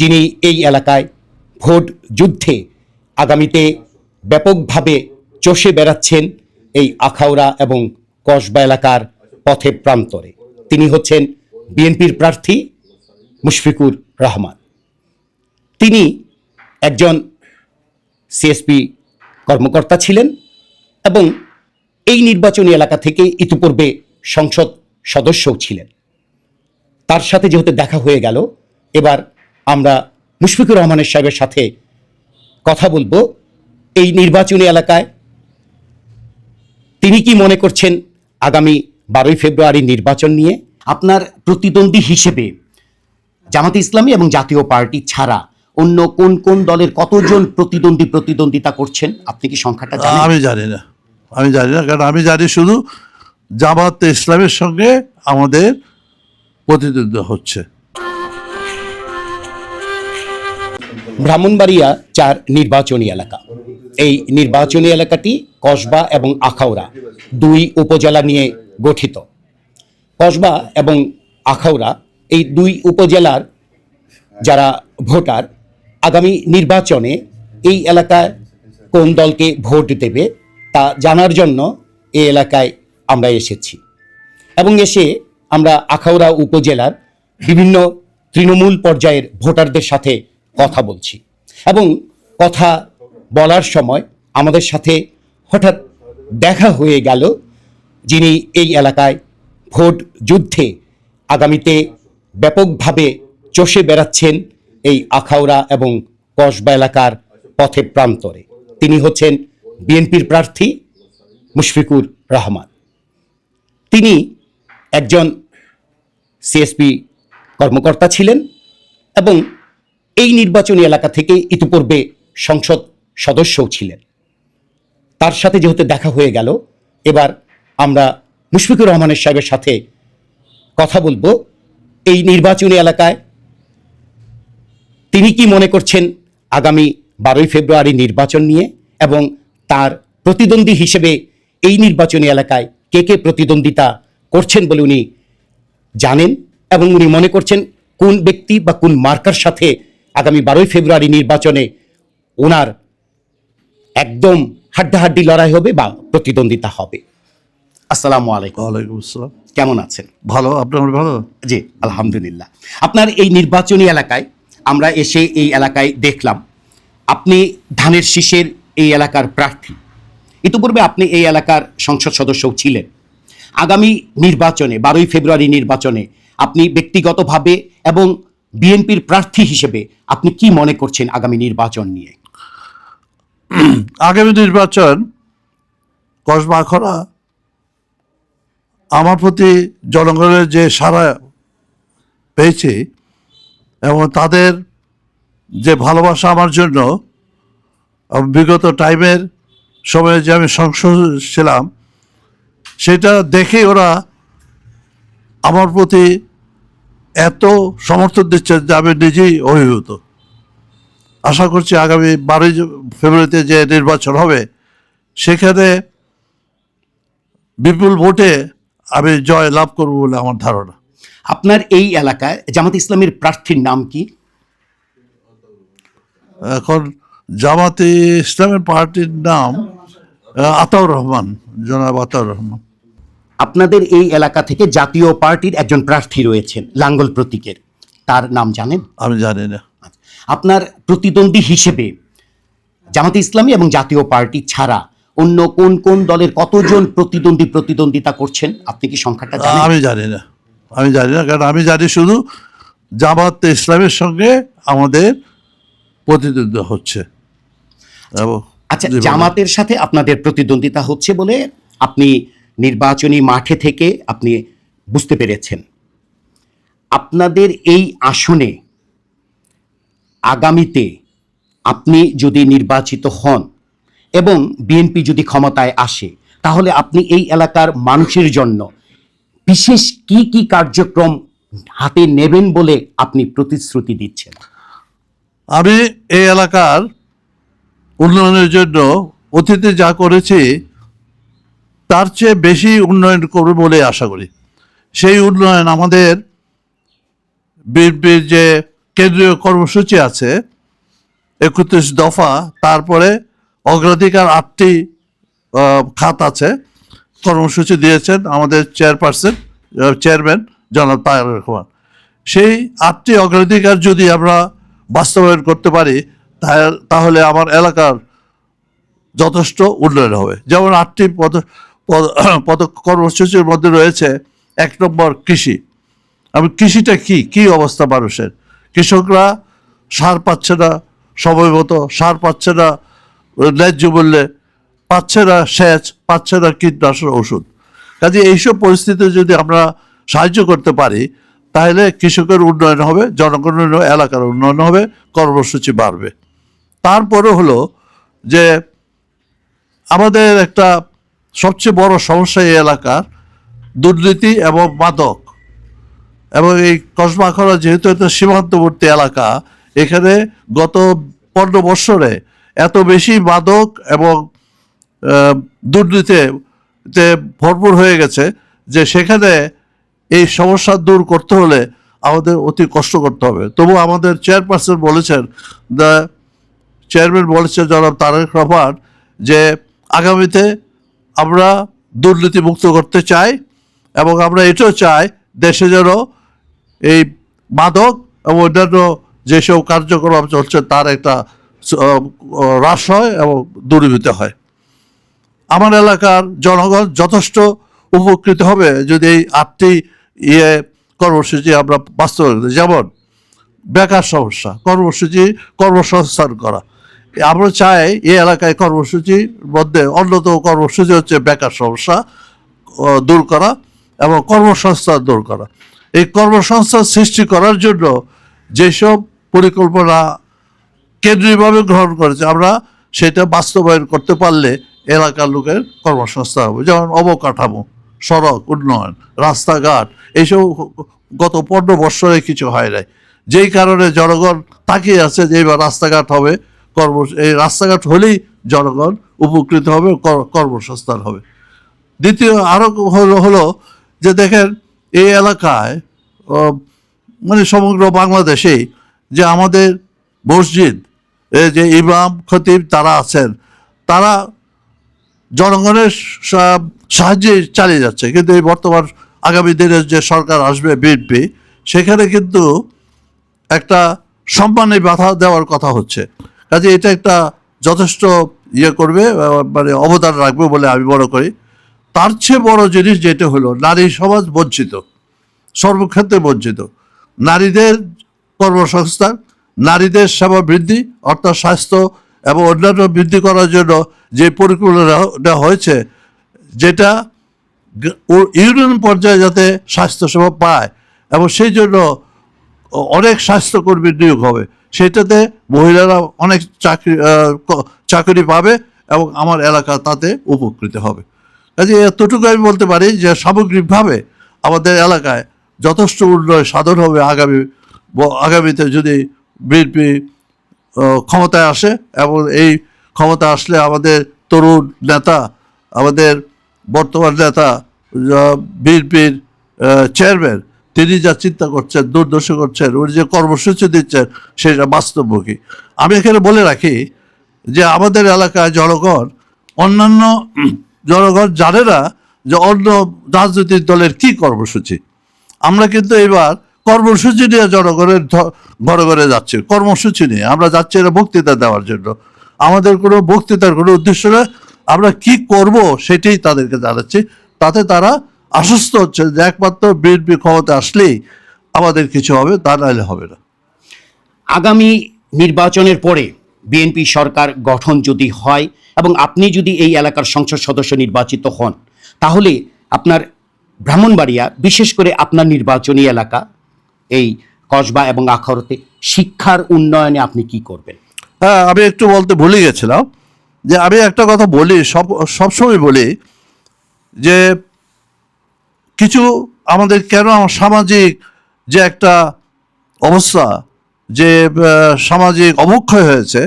যিনি এই এলাকায় ভোট যুদ্ধে আগামীতে ব্যাপকভাবে চষে বেড়াচ্ছেন এই আখাউড়া এবং কসবা এলাকার পথে প্রান্তরে। তিনি হচ্ছেন বিএনপির প্রার্থী মুশফিকুর রহমান। তিনি একজন সিএসপি কর্মকর্তা ছিলেন এবং এই নির্বাচনী এলাকা থেকে ইতিপূর্বে সংসদ সদস্যও ছিলেন। তার সাথে যেহেতু দেখা হয়ে গেল, এবার আমরা মুশফিকুর রহমানের সাহেবের সাথে কথা বলব। এই নির্বাচনী এলাকায় তিনি কি মনে করছেন আগামী বারোই ফেব্রুয়ারি নির্বাচন নিয়ে? আপনার প্রতিদ্বন্দ্বী হিসেবে জামাতে ইসলামী এবং জাতীয় পার্টি ছাড়া অন্য কোন কোন দলের কতজন প্রতিদ্বন্দ্বী প্রতিদ্বন্দ্বিতা করছেন? আপনি কি সংখ্যাটা জানেন? আমি জানি না। আমি জানি না কারণ আমি জানি শুধু জামাত ইসলামের সঙ্গে আমাদের প্রতিদ্বন্দ্ব হচ্ছে। ব্রাহ্মণবাড়িয়া চার নির্বাচনী এলাকা। এই নির্বাচনী এলাকাটি কসবা এবং আখাউড়া দুই উপজেলা নিয়ে গঠিত। কসবা এবং আখাউড়া এই দুই উপজেলার যারা ভোটার, আগামী নির্বাচনে এই এলাকায় কোন দলকে ভোট দেবে তা জানার জন্য এই এলাকায় আমরা এসেছি। এবং এসে আমরা আখাউড়া উপজেলার বিভিন্ন তৃণমূল পর্যায়ের ভোটারদের সাথে কথা বলছি। এবং কথা বলার সময় আমাদের সাথে হঠাৎ দেখা হয়ে গেল যিনি এই এলাকায় ভোট যুদ্ধে আগামীতে ব্যাপকভাবে চষে বেড়াচ্ছেন এই আখাউড়া এবং কসবা এলাকার পথে প্রান্তরে। তিনি হচ্ছেন বিএনপির প্রার্থী মুশফিকুর রহমান। তিনি একজন সিএসপি কর্মকর্তা ছিলেন এবং এই নির্বাচনী এলাকা থেকে ইতিপূর্বে সংসদ সদস্যও ছিলেন। তার সাথে যেহেতু দেখা হয়ে গেল, এবার আমরা মুশফিকুর রহমানের সাহেবের সাথে কথা বলব। এই নির্বাচনী এলাকায় তিনি কি মনে করছেন আগামী বারোই ফেব্রুয়ারি নির্বাচন নিয়ে এবং তার প্রতিদ্বন্দ্বী হিসেবে এই নির্বাচনী এলাকায় কে কে প্রতিদ্বন্দ্বিতা করছেন বলে উনি জানেন এবং উনি মনে করছেন কোন ব্যক্তি বা কোন মার্কার সাথে আগামী বারোই ফেব্রুয়ারি নির্বাচনে ওনার একদম হাড্ডাহাড্ডি লড়াই হবে বা প্রতিদ্বন্দ্বিতা হবে। আসসালামু আলাইকুম। ওয়ালাইকুম আসসালাম। কেমন আছেন? ভালো আপনার ভালো? জি আলহামদুলিল্লাহ। আপনার এই নির্বাচনী এলাকায় আমরা এসে এই এলাকায় দেখলাম আপনি ধানের শীষের এই এলাকার প্রার্থী। ইতিপূর্বে আপনি এই এলাকার সংসদ সদস্যও ছিলেন। আগামী নির্বাচনে বারোই ফেব্রুয়ারি নির্বাচনে আপনি ব্যক্তিগতভাবে এবং বিএনপির প্রার্থী হিসেবে আপনি কি মনে করছেন আগামী নির্বাচন নিয়ে? আগামী নির্বাচন কসবা আখড়া আমার প্রতি জনগণের যে সারা পেয়েছে এবং তাদের যে ভালোবাসা আমার জন্য বিগত টাইমের সময়ে যে আমি সংসদ ছিলাম, সেটা দেখে ওরা আমার প্রতি এত সমর্থন দিচ্ছে যে আমি নিজেই অভিভূত। আশা করছি আগামী বারোই ফেব্রুয়ারিতে যে নির্বাচন হবে সেখানে বিপুল ভোটে আমি জয় লাভ করব বলে আমার ধারণা। আপনার এই এলাকায় জামাত ইসলামের প্রার্থীর নাম কি? এখন জামাতে ইসলামের পার্টির নাম আতাউর রহমান জনাব আতাউর রহমান। আপনাদের এই এলাকা থেকে জাতীয় পার্টির একজন প্রার্থী রয়েছেন লাঙ্গল প্রতীকের। তার নাম জানেন? আমি জানি না। আপনার প্রতিদ্বন্দ্বী হিসেবে জামাতে ইসলামী এবং জাতীয় পার্টি ছাড়া অন্য কোন কোন দলের কতজন প্রতিদ্বন্দ্বী প্রতিদ্বন্দ্বিতা করছেন? আপনি কি সংখ্যাটা জানেন? আমি জানি না। আমি জানি না কারণ আমি জানি শুধু জামাত ইসলামের সঙ্গে আমাদের প্রতিদ্বন্দ্ব হচ্ছে। আচ্ছা জামাতের সাথে আপনাদের প্রতিদ্বন্দ্বিতা হচ্ছে বলে আপনি নির্বাচনী মাঠে থেকে আপনি বুঝতে পেরেছেন। আপনাদের এই আসনে আগামীতে আপনি যদি নির্বাচিত হন এবং বিএনপি যদি ক্ষমতায় আসে, তাহলে আপনি এই এলাকার মানুষের জন্য বিশেষ কি কি কার্যক্রম হাতে নেবেন বলে আপনি প্রতিশ্রুতি দিচ্ছেন? আমি এই এলাকার উন্নয়নের জন্য অতীতে যা করেছি তার চেয়ে বেশি উন্নয়ন করবে বলে আশা করি। সেই উন্নয়ন আমাদের বিএনপির যে কেন্দ্রীয় কর্মসূচি আছে, একত্রিশ দফা, তারপরে অগ্রাধিকার আটটি খাত আছে, কর্মসূচি দিয়েছেন আমাদের চেয়ারপারসন চেয়ারম্যান জনাব তায়ের রহমান। সেই আটটি অগ্রাধিকার যদি আমরা বাস্তবায়ন করতে পারি তাহলে আমার এলাকার যথেষ্ট উন্নয়ন হবে। যেমন আটটি পদ কর্মসূচির মধ্যে রয়েছে এক নম্বর কৃষি। আমি কৃষিটা কি? কি অবস্থা মানুষের? কৃষকরা সার পাচ্ছে না, সময় মতো সার পাচ্ছে না, ন্যায্য মূল্যে পাচ্ছে না সেচ, পাচ্ছে না কীটনাশক ওষুধ। কাজে এইসব পরিস্থিতিতে যদি আমরা সাহায্য করতে পারি, তাহলে কৃষকের উন্নয়ন হবে, জনগণের এলাকার উন্নয়ন হবে, কর্মসূচি বাড়বে। তারপরে হলো যে আমাদের একটা সবচেয়ে বড় সমস্যা এই এলাকার দুর্নীতি এবং মাদক। এবং এই কসবাখরা যেহেতু একটা সীমান্তবর্তী এলাকা, এখানে গত পনেরো বৎসরে এত বেশি মাদক এবং দুর্নীতিতে ভরপুর হয়ে গেছে যে সেখানে এই সমস্যা দূর করতে হলে আমাদের অতি কষ্ট করতে হবে। তবু আমাদের চেয়ারপারসন বলেছেন দ্য চেয়ারম্যান বলেছেন জনাব তারেক রহমান যে আগামীতে আমরা দুর্নীতি মুক্ত করতে চাই এবং আমরা এটাও চাই দেশে যেন এই মাদক এবং অন্যান্য যেসব কার্যক্রম চলছে তার একটা হ্রাস হয় এবং দূরীভূত হয়। আমার এলাকার জনগণ যথেষ্ট উপকৃত হবে যদি এই আটটি ইয়ে কর্মসূচি আমরা বাস্তবায়ন যেমন বেকার সমস্যা, কর্মসূচি কর্মসংস্থান করা আমরা চাই এই এলাকায় কর্মসূচির মধ্যে অন্যতম কর্মসূচি হচ্ছে বেকার সমস্যা দূর করা এবং কর্মসংস্থান দূর করা। এই কর্মসংস্থান সৃষ্টি করার জন্য যেসব পরিকল্পনা কেন্দ্রীয়ভাবে গ্রহণ করেছে, আমরা সেটা বাস্তবায়ন করতে পারলে এলাকার লোকের কর্মসংস্থান হবে। যেমন অবকাঠামো, সড়ক, উন্নয়ন, রাস্তাঘাট, এইসব গত পনেরো বৎসরে কিছু হয় নাই। যেই কারণে জনগণ তাকিয়ে আছে যে এবার রাস্তাঘাট হবে কর্ম, এই রাস্তাঘাট হলেই জনগণ উপকৃত হবে, কর- কর্মসংস্থান হবে। দ্বিতীয় আরও হলো হলো যে দেখেন, এই এলাকায় মানে সমগ্র বাংলাদেশেই যে আমাদের মসজিদ যে ইমাম খতিব তারা আছেন, তারা জনগণের সাহায্যে চালিয়ে যাচ্ছে। কিন্তু এই বর্তমান আগামী দিনে যে সরকার আসবে, বিএনপি, সেখানে কিন্তু একটা সম্মানে বাধা দেওয়ার কথা হচ্ছে। কাজে এটা একটা যথেষ্ট ইয়ে করবে মানে অবদান রাখবে বলে আমি মনে করি। তার চেয়ে বড় জিনিস যেটা হলো, নারী সমাজ বঞ্চিত, সর্বক্ষেত্রে বঞ্চিত। নারীদের কর্মসংস্থান, নারীদের সেবা বৃদ্ধি, অর্থাৎ স্বাস্থ্য এবং অন্যান্য বৃদ্ধি করার জন্য যে পরিকল্পনা হয়েছে, যেটা ইউনিয়ন পর্যায়ে যাতে স্বাস্থ্যসেবা পায় এবং সেই জন্য অনেক স্বাস্থ্যকর্মী নিয়োগ হবে। সেটাতে মহিলারা অনেক চাকরি চাকরি পাবে এবং আমার এলাকা তাতে উপকৃত হবে। কাজে এতটুকু আমি বলতে পারি যে সামগ্রিকভাবে আমাদের এলাকায় যথেষ্ট উন্নয়ন সাধন হবে আগামী আগামীতে যদি বিএনপি ক্ষমতায় আসে এবং এই ক্ষমতা আসলে আমাদের তরুণ নেতা, আমাদের বর্তমান নেতা বিএনপির চেয়ারম্যান তিনি যা চিন্তা করছেন, দুর্দশা করছেন, উনি যে কর্মসূচি দিচ্ছেন, সেটা বাস্তবমুখী। আমি এখানে বলে রাখি যে আমাদের এলাকায় জনগণ, অন্যান্য জনগণ জানে না যে অন্য রাজনৈতিক দলের কি কর্মসূচি। আমরা কিন্তু এবার কর্মসূচি নিয়ে জনগণের ঘরে ঘরে যাচ্ছি, কর্মসূচি নিয়ে। আমরা যাচ্ছি এটা বক্তৃতা দেওয়ার জন্য। আমাদের কোনো বক্তৃতার কোনো উদ্দেশ্য না আমরা কি করব সেটাই তাদেরকে জানাচ্ছি। তাতে তারা আশ্বস্ত হচ্ছে যে একমাত্র বিএনপি ক্ষমতা আসলেই আমাদের কিছু হবে তা নাহলে হবে না। আগামী নির্বাচনের পরে বিএনপি সরকার গঠন যদি হয় এবং আপনি যদি এই এলাকার সংসদ সদস্য নির্বাচিত হন তাহলে আপনার ব্রাহ্মণবাড়িয়া বিশেষ করে আপনার নির্বাচনী এলাকা এই কসবা এবং আখাউড়াতে শিক্ষার উন্নয়নে আপনি কি করবেন? হ্যাঁ আমি একটু বলতে ভুলে গেছিলাম যে আমি একটা কথা বলি সব সবসময় বলি যে কিছু আমাদের কেন সামাজিক যে একটা অবস্থা, যে সামাজিক অবক্ষয় হয়েছে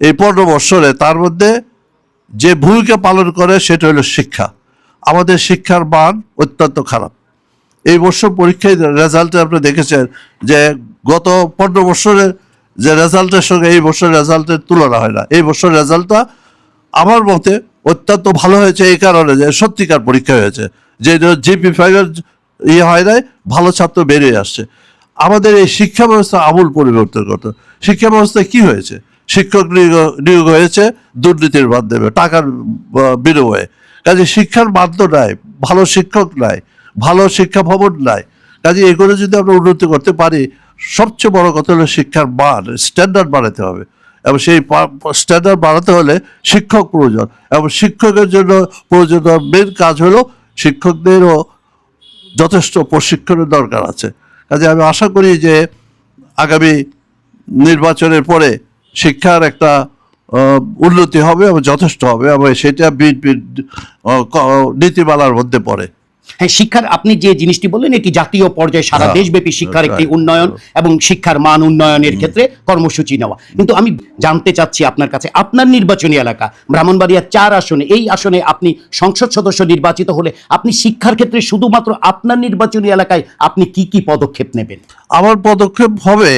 এই পনেরো বৎসরে, তার মধ্যে যে ভূমিকা পালন করে সেটা হলো শিক্ষা। আমাদের শিক্ষার মান অত্যন্ত খারাপ। এই বছর পরীক্ষায় রেজাল্টে আপনি দেখেছেন যে গত পনেরো বছরের যে রেজাল্টের সঙ্গে এই বছর রেজাল্টের তুলনা হয় না। এই বছর রেজাল্টটা আমার মতে অত্যন্ত ভালো হয়েছে এই কারণে যে সত্যিকার পরীক্ষা হয়েছে। যে জিপি ফাইভের ইয়ে হয় নাই, ভালো ছাত্র বেরিয়ে আসছে। আমাদের এই শিক্ষা ব্যবস্থা আমূল পরিবর্তন করতে। শিক্ষা ব্যবস্থায় কি হয়েছে? শিক্ষক নিয়োগ নিয়োগ হয়েছে দুর্নীতির মাধ্যমে, টাকার বিনিময়ে। কাজে শিক্ষার মাধ্য নাই, ভালো শিক্ষক নাই, ভালো শিক্ষা ভবন নাই। কাজে এগুলো যদি আমরা উন্নতি করতে পারি, সবচেয়ে বড় কথা হলো শিক্ষার মান স্ট্যান্ডার্ড বাড়াতে হবে। এবং সেই স্ট্যান্ডার্ড বাড়াতে হলে শিক্ষক প্রয়োজন। এবং শিক্ষকের জন্য প্রয়োজন মেন কাজ হলো শিক্ষকদেরও যথেষ্ট প্রশিক্ষণের দরকার আছে। কাজে আমি আশা করি যে আগামী নির্বাচনের পরে শিক্ষার একটা উন্নতি হবে এবং যথেষ্ট হবে এবং সেটা নীতিমালার মধ্যে পড়ে। হ্যাঁ শিক্ষার আপনি যে জিনিসটি বললেন এটি জাতীয় পর্যায়ে সারা হ্যাঁ, দেশব্যাপী শিক্ষার একটি উন্নয়ন এবং শিক্ষার মান উন্নয়নের ক্ষেত্রে কর্মসূচি নেওয়া। কিন্তু আমি জানতে চাচ্ছি আপনার কাছে আপনার নির্বাচনী এলাকা ব্রাহ্মণবাড়িয়া চার আসনে এই আসনে আপনি সংসদ সদস্য নির্বাচিত হলে আপনি শিক্ষার ক্ষেত্রে শুধুমাত্র আপনার নির্বাচনী এলাকায় আপনি কি কি পদক্ষেপ নেবেন? আমার পদক্ষেপ হবে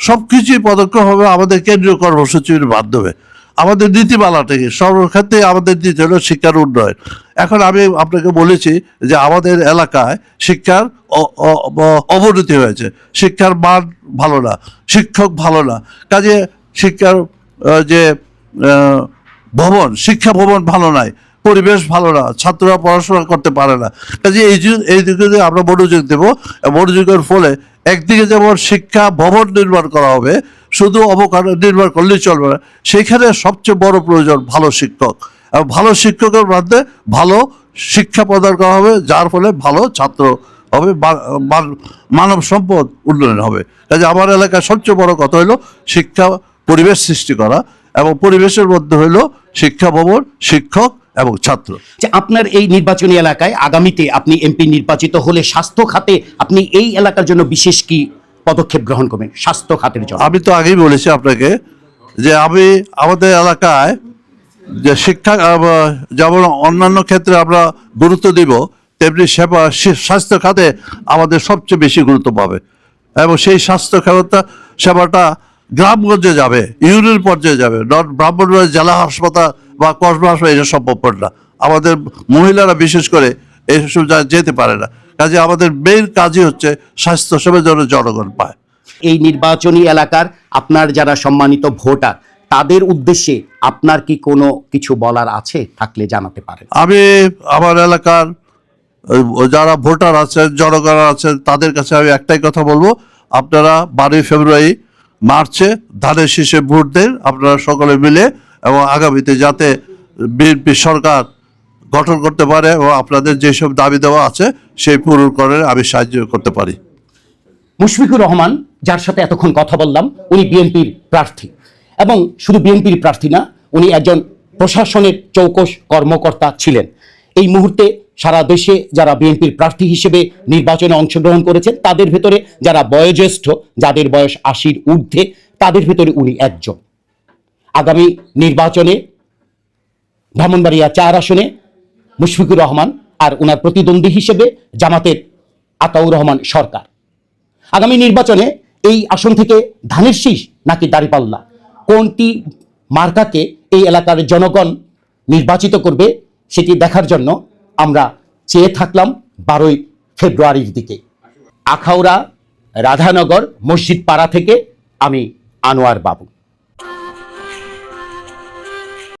সব কিছুই পদক্ষেপ হবে আমাদের কেন্দ্রীয় কর্মসূচির মাধ্যমে। আমাদের নীতিমালা থেকে সর্বক্ষেত্রে আমাদের নীতি হলো শিক্ষার উন্নয়ন। এখন আমি আপনাকে বলেছি যে আমাদের এলাকায় শিক্ষার অবনতি হয়েছে। শিক্ষার মান ভালো না, শিক্ষক ভালো না। কাজে শিক্ষার যে ভবন, শিক্ষা ভবন ভালো নাই, পরিবেশ ভালো না, ছাত্ররা পড়াশোনা করতে পারে না। কাজে এই এই দিকে আমরা মনোযোগ দেবো, মনোযোগের ফলে একদিকে যেমন শিক্ষা ভবন নির্মাণ করা হবে শুধু অবকাঠামো নির্মাণ করলেই চলবে না। সেখানে সবচেয়ে বড় প্রয়োজন ভালো শিক্ষক। এবং ভালো শিক্ষকের মধ্যে ভালো শিক্ষা প্রদান করা হবে, যার ফলে ভালো ছাত্র হবে মান- মানব সম্পদ উন্নয়ন হবে। কাজে আমার এলাকায় সবচেয়ে বড় কথা হলো শিক্ষা পরিবেশ সৃষ্টি করা এবং পরিবেশের মধ্যে হলো শিক্ষা ভবন, শিক্ষক এবং ছাত্র। যে আপনার এই নির্বাচনী এলাকায় আগামীতে আপনি এমপি নির্বাচিত হলে স্বাস্থ্য খাতে আপনি এই এলাকার জন্য বিশেষ কি পদক্ষেপ গ্রহণ করবেন স্বাস্থ্য খাতের জন্য। আমি তো আগেই বলেছি আপনাকে যে আমি আমাদের এলাকায় যে শিক্ষা যেমন অন্যান্য ক্ষেত্রে আমরা গুরুত্ব দিব, তেমনি সেবা স্বাস্থ্য খাতে আমাদের সবচেয়ে বেশি গুরুত্ব পাবে। এবং সেই স্বাস্থ্য সেবাটা সেবাটা গ্রামগঞ্জে যাবে, ইউনিয়ন পর্যায়ে যাবে নট ব্রাহ্মণবাড়ি জেলা হাসপাতাল বা কসবা হাসপাতাল, এটা সম্ভব না। আমাদের মহিলারা বিশেষ করে এইসব যেতে পারে না। কাজে আমাদের মেইন কাজই হচ্ছে স্বাস্থ্য সেবা যেন জনগণ পায়। এই নির্বাচনী এলাকার আপনার যারা সম্মানিত ভোটার তাদের উদ্দেশ্যে আপনার কি কোনো কিছু বলার আছে থাকলে জানাতে পারেন? আমি আমার এলাকার যারা ভোটার আছেন জনগণ আছেন তাদের কাছে আমি একটাই কথা বলব। আপনারা বারোই ফেব্রুয়ারি মার্চে ধানের শীষে ভোট দেন আপনারা সকলে মিলে এবং আগামীতে যাতে বিএনপি সরকার গঠন করতে পারে এবং আপনাদের যেসব দাবি দেওয়া আছে, সেই পূরণ করে আমি সাহায্য করতে পারি। মুশফিকুর রহমান, যার সাথে এতক্ষণ কথা বললাম, উনি বিএনপির প্রার্থী। এবং শুধু বিএনপির প্রার্থী না, উনি একজন প্রশাসনের চৌকস কর্মকর্তা ছিলেন। এই মুহূর্তে সারা দেশে যারা বিএনপির প্রার্থী হিসেবে নির্বাচনে অংশগ্রহণ করেছেন, তাদের ভেতরে যারা বয়োজ্যেষ্ঠ, যাদের বয়স আশির ঊর্ধ্বে, তাদের ভেতরে উনি একজন। আগামী নির্বাচনে, ব্রাহ্মণবাড়িয়া চার আসনে মুশফিকুর রহমান আর ওনার প্রতিদ্বন্দ্বী হিসেবে জামাতের আতাউর রহমান সরকার। আগামী নির্বাচনে এই আসন থেকে ধানের শীষ নাকি দাঁড়িপাল্লা? কোনটি মার্কাকে এই এলাকার জনগণ নির্বাচিত করবে সেটি দেখার জন্য আমরা চেয়ে থাকলাম বারোই ফেব্রুয়ারির দিকে। আখাউড়া রাধানগর মসজিদ পাড়া থেকে আমি আনোয়ার বাবু।